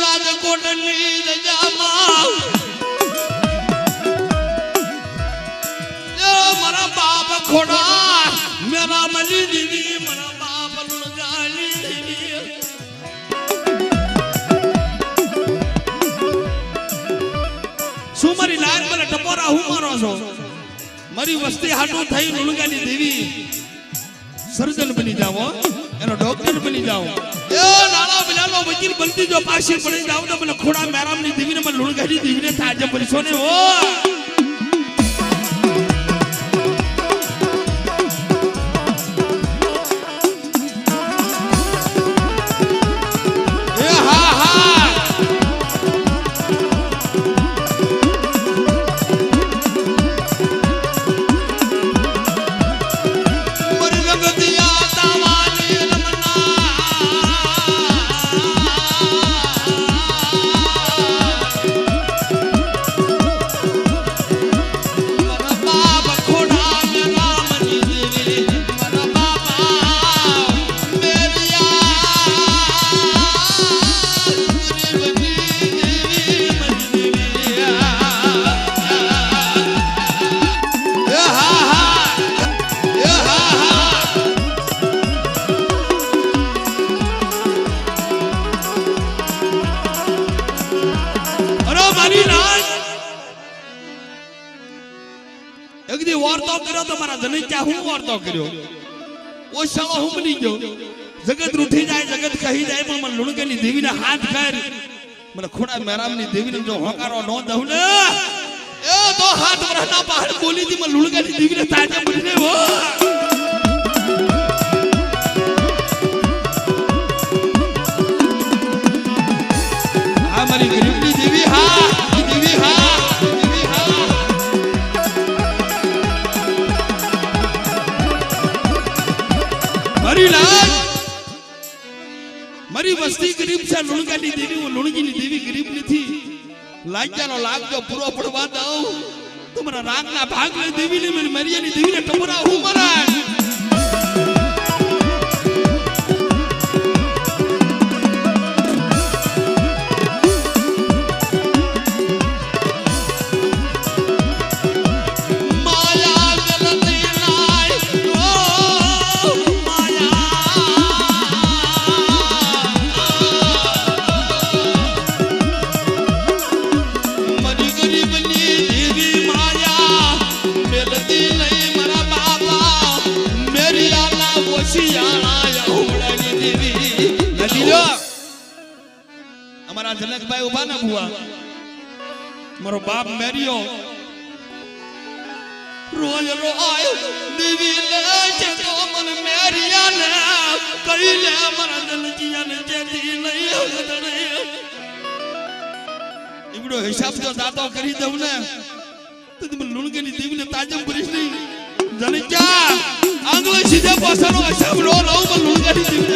રાજકોટની શું મારી લાઈન મને ટપોરા હું મારો છો? મારી વસ્તી હાટું થઈ લુણગાની દેવી. સર્જન બની હો. એનો ડોક્ટર બની જાઓ. એ નાના બિલાલો વકીલ બનતી જો પાછી પડી જાવ તો મને ખોડા મેરામની દેવીને મને લુણગાની દેવીને તાજે પડશો ને ઓ એક દી વાર્તો કર્યો તો મારા જનૈયા હું વાર્તો કર્યો? ઓ શાળો હું બની ગયો. જગત રૂઠી જાય, જગત કહી જાય, પણ મને લુણકેની દેવીને હાથ કર મને ખોડા મેરામની દેવીને જો હોકારો ન દઉં ને. એ તો હાથ વરહના પહાડ બોલી દી મને લુણકેની દેવીને તાજે બનીને હો હા. મારી વસ્તી ગરીબ છે, લુણગાની દેવી, હું લુણગીની દેવી ગરીબ નથી. લાગ્યાનો લાગ્યો પૂરો પડવા દઉં તમારા રાગના ભાગ લે દેવીને મારી મરિયાની દેવીને ટપરા હું મરાય અમારા જનકભાઈ ઊભા ના બુઆ. મારો બાપ મેર્યો. રોજ રોય દેવી લે છે તો મન મેરિયા ને. કઈ લે મારા દલજીયા ને જેતી નહીં નહીં ઈવડો હિસાબ જો દાતો કરી દઉં ને, તો તમે લુણગેની દેવીને તાજમ કરીશ નહીં. જાણે ક્યાં આંગળો સીધે પાછળનો હિસાબ રો રહું પણ લુણગેની દેવીને તાજમ કરીશ નહીં